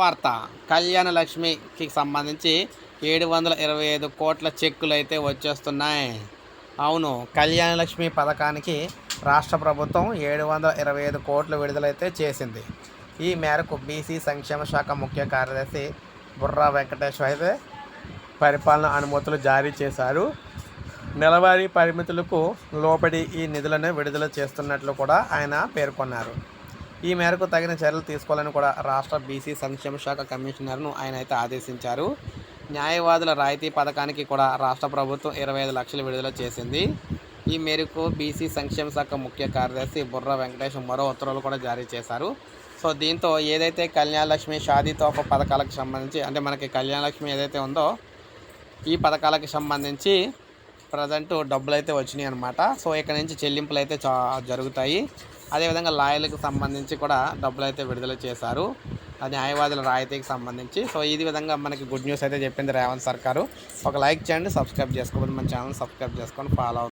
శుభవార్త కళ్యాణ లక్ష్మికి సంబంధించి ఏడు వందల ఇరవై ఐదు కోట్ల చెక్కులు అయితే వచ్చేస్తున్నాయి. అవును కళ్యాణ లక్ష్మి పథకానికి రాష్ట్ర ప్రభుత్వం ఏడు వందల ఇరవై ఐదు కోట్లు విడుదలైతే చేసింది. ఈ మేరకు బీసీ సంక్షేమ శాఖ ముఖ్య కార్యదర్శి బుర్రా వెంకటేశ్వర అయితే పరిపాలన అనుమతులు జారీ చేశారు. నెలవారీ పరిమితులకు లోబడి ఈ నిధులను విడుదల చేస్తున్నట్లు కూడా ఆయన పేర్కొన్నారు. ఈ మేరకు తగిన చర్యలు తీసుకోవాలని కూడా రాష్ట్ర బీసీ సంక్షేమ శాఖ కమిషనర్ను ఆయన అయితే ఆదేశించారు. న్యాయవాదుల రాయితీ పథకానికి కూడా రాష్ట్ర ప్రభుత్వం ఇరవై ఐదు లక్షలు విడుదల చేసింది. ఈ మేరకు బీసీ సంక్షేమ శాఖ ముఖ్య కార్యదర్శి బుర్ర వెంకటేష్ మరో ఉత్తర్వులు కూడా జారీ చేశారు. సో దీంతో ఏదైతే కళ్యాణలక్ష్మి షాదీ తోఫా పథకాలకు సంబంధించి అంటే మనకి కళ్యాణలక్ష్మి ఏదైతే ఉందో ఈ పథకాలకు సంబంధించి ప్రజెంట్ డబ్బులు అయితే వచ్చినాయి అనమాట సో ఇక్కడ నుంచి చెల్లింపులు అయితే చా జరుగుతాయి. అదేవిధంగా లాయర్లకు సంబంధించి కూడా డబ్బులు అయితే విడుదల చేశారు. అది న్యాయవాదుల రాయితీకి సంబంధించి. సో ఈ విధంగా మనకి గుడ్ న్యూస్ అయితే చెప్పింది రేవంత్ సర్కారు. ఒక లైక్ చేయండి సబ్స్క్రైబ్ చేసుకోండి మన ఛానల్ సబ్స్క్రైబ్ చేసుకొని ఫాలో అవుతుంది